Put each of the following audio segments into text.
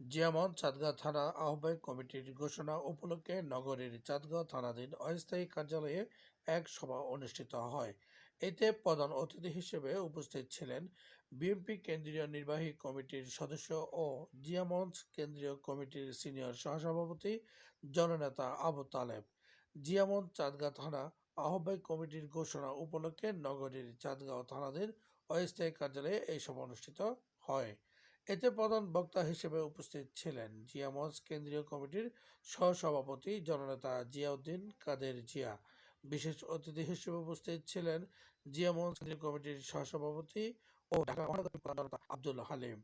জিয়ামত চাঁদগাঁ থানা আহ্বায়ক কমিটির ঘোষণা উপলক্ষে নগরীর চাঁদগাঁও থানাধীন অস্থায়ী কার্যালয়ে এক সভা অনুষ্ঠিত হয়। এতে প্রধান অতিথি হিসেবে উপস্থিত ছিলেন বিএনপি কেন্দ্রীয় নির্বাহী কমিটির সদস্য ও জিয়ামঞ্চ কেন্দ্রীয় কমিটির সিনিয়র সহসভাপতি জননেতা আবু তালেব। জিয়ামঞ্চ চাঁদগাঁ থানা আহ্বায়ক কমিটির ঘোষণা উপলক্ষে নগরীর চাঁদগাঁও থানাধীন অস্থায়ী কার্যালয়ে এই সভা অনুষ্ঠিত হয়। এতে প্রধান বক্তা হিসেবে উপস্থিত ছিলেন জিয়ামঞ্চ কেন্দ্রীয় কমিটির সহসভাপতি জননেতা জিয়াউদ্দিন কাদের জিয়া। বিশেষ অতিথি হিসেবে উপস্থিত ছিলেন জিয়ামঞ্চ কেন্দ্রীয় কমিটির সহসভাপতি ও ঢাকা আব্দুল হালিম।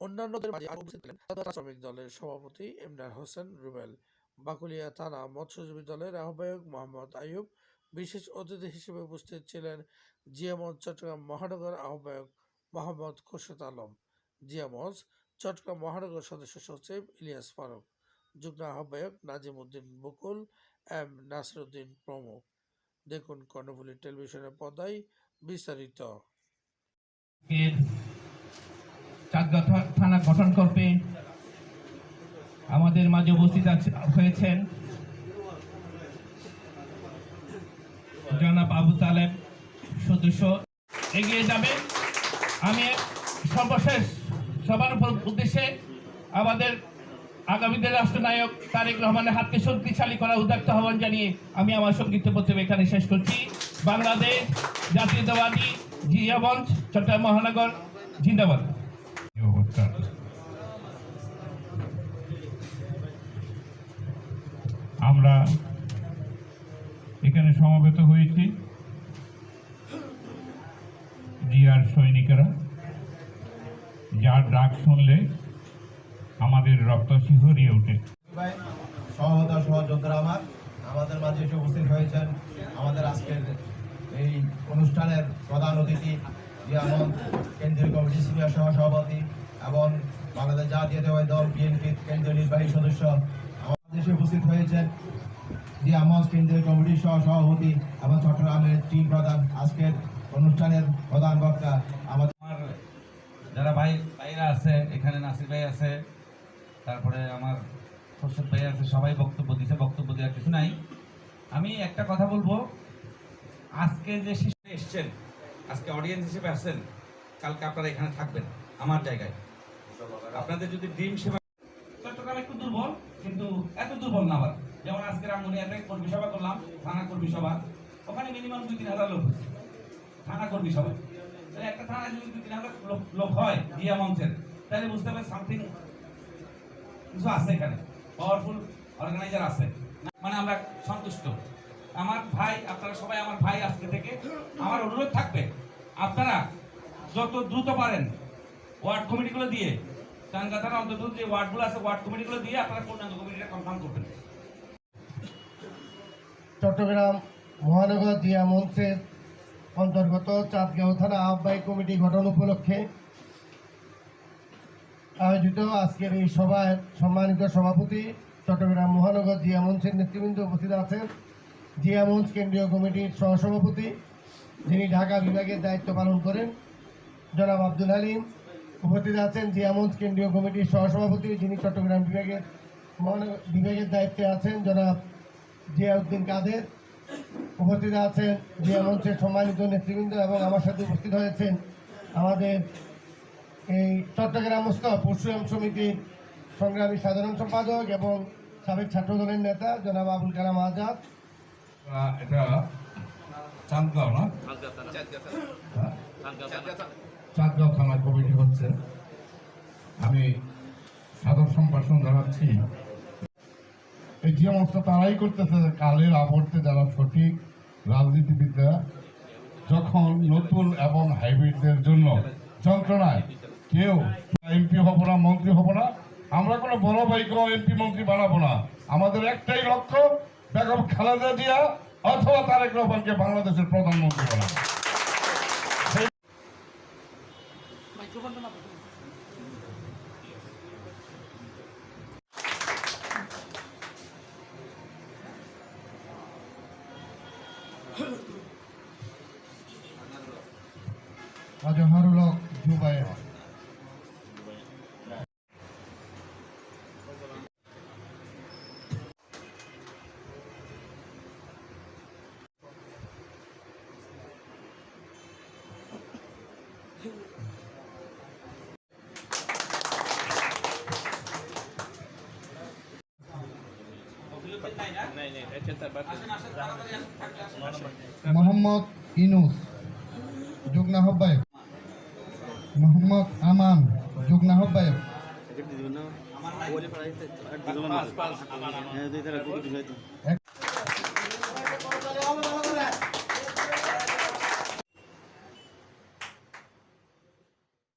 অন্যান্যদের মাঝে উপস্থিত ছিলেন শ্রমিক দলের সভাপতি ইমরান হোসেন রুবেল, বাকুলিয়া থানা মৎস্যজীবী দলের আহ্বায়ক মোহাম্মদ আইয়ুব, বিশেষ অতিথি হিসেবে উপস্থিত ছিলেন জিয়ামঞ্চ চট্টগ্রাম মহানগর আহ্বায়ক মোহাম্মদ খুরশেদ আলম জিয়ামজ চট্টগ্রাম মহানগর সদস্য সচিব ইলিয়াস ফারুক, যুগ্ম আহ্বায়ক নাজিম উদ্দিন বকুল এম নাসিরুদ্দিন প্রমুখ। দেখুন কর্ণফুলী টেলিভিশনের পর্দায় বিস্তারিত। থানা গঠন করবে আমাদের মাঝে উপস্থিত হয়েছেন জনাব আবু তালেব সদস্য। এগিয়ে যাবে। আমি সর্বশেষ সবার উপর উদ্দেশ্যে আমাদের আগামীদের রাষ্ট্রনায়ক তারেক রহমানের হাতকে শক্তিশালী করা উদাত্ত আহ্বান জানিয়ে আমি আমার সংক্ষিপ্ত বক্তব্য এখানে শেষ করছি। বাংলাদেশ জাতীয়তাবাদী জিয়া মঞ্চ চট্টগ্রাম মহানগর, জিন্দাবাদ। আমরা এখানে সমবেত হয়েছি। সৈনিকেরা যার ডাক শুনলে আমাদের রক্ত শিহরিয়ে ওঠে। ভাই, সহমতা সহযোদ্ধারা আমার। আমাদের মাঝে এসে উপস্থিত হয়েছেন আমাদের আজকের এই অনুষ্ঠানের প্রধান অতিথি যেমন কেন্দ্রীয় কমিটির সিনিয়র সহ সভাপতি এবং বাংলাদেশ জাতীয়তাবাদী দল বিএনপির কেন্দ্রীয় নির্বাহী সদস্য। আমাদের দেশে উপস্থিত হয়েছেন যে আমার কেন্দ্রীয় কমিটির সহ সভাপতি এবং চট্টগ্রামের টিম প্রধান আজকের অনুষ্ঠানের প্রধান বক্তা আমাদের যারা ভাই ভাইরা আছে, এখানে নাসির ভাই আছে, তারপরে আমার খোরশেদ ভাই আছে, সবাই বক্তব্য দিছে, বক্তব্য দেওয়ার কিছু নাই। আমি একটা কথা বলব, আজকে যে শিশু এসছেন, আজকে অডিয়েন্স হিসেবে আসছেন কালকে আপনারা এখানে থাকবেন, আমার জায়গায়। আপনাদের যদি ড্রিম সেবা চট্টগ্রাম একটু দুর্বল, কিন্তু এত দুর্বল না আবার। যেমন আজকে রামগুনিয়াতে কর্মী সভা করলাম, থানা কর্মী সভা, ওখানে মিনিমাম দুই তিন হাজার লোক হচ্ছে থানা কর্মী সবাই। তাহলে একটা থানায় যদি দুই তিন লোক- হয়, দিয়া মঞ্চের, তাহলে বুঝতে হবে সামথিং কিছু আছে এখানে। পাওয়ারফুল অর্গানাইজার আছে। মানে আমরা সন্তুষ্ট। আমার ভাই, আপনারা সবাই আমার ভাই আজকে থেকে, আমার অনুরোধ থাকবে, আপনারা যত দ্রুত পারেন ওয়ার্ড কমিটিগুলো দিয়ে চাঙ্গা থানা অন্তত যে ওয়ার্ডগুলো আছে, ওয়ার্ড কমিটিগুলো দিয়ে আপনারা পূর্ণাঙ্গ কমিটিটা কনফার্ম করবেন। চট্টগ্রাম মহানগর দিয়া মঞ্চের অন্তর্গত চাঁদগাঁও থানা আহ্বায়ক কমিটি গঠন উপলক্ষে আয়োজিত আজকের এই সভায় সম্মানিত সভাপতি চট্টগ্রাম মহানগর জিয়া মঞ্চের নেতৃবৃন্দ উপস্থিত আছেন। জিয়া মঞ্চ কেন্দ্রীয় কমিটির সহসভাপতি, যিনি ঢাকা বিভাগের দায়িত্ব পালন করেন, জনাব আব্দুল হালিম। উপস্থিত আছেন জিয়া মঞ্চ কেন্দ্রীয় কমিটির সহসভাপতি, যিনি চট্টগ্রাম বিভাগের মহানগর বিভাগের দায়িত্বে আছেন, জনাব জিয়াউদ্দিন কাদের। উপস্থিত আছেন জিয়া মঞ্চের সম্মানিত নেতৃবৃন্দ এবং আমার সাথে উপস্থিত হয়েছেন আমাদের এই চট্টগ্রামস্থ পরশুরাম সমিতির সংগ্রামী সাধারণ সম্পাদক এবং সাবেক ছাত্র দলের নেতা জনাব আবুল কালাম আজাদ। চাঁদগাঁও? চাঁদগাঁও হচ্ছে। আমি সাদর সম্ভাষণ জানাচ্ছি। এই যে অবস্থা তারাই করতেছে, কালের আবর্তে যারা সঠিক রাজনীতিবিদরা যখন নতুন এবং হাইব্রিডদের জন্য যন্ত্রণায় কেউ এমপি হব না, মন্ত্রী হব না, আমরা কোনো বড় বাইক এমপি, মন্ত্রী বানাবো না। আমাদের একটাই লক্ষ্য, বেগম খালেদা জিয়া অথবা তারেক রহমানকে বাংলাদেশের প্রধানমন্ত্রী বানাবো আজহারুল হক হয় মোহাম্মদ ইনুস যুগনা আহ্বায়ক। মোহাম্মদ আমান যুগ্ম আহ্বায়ক। আমার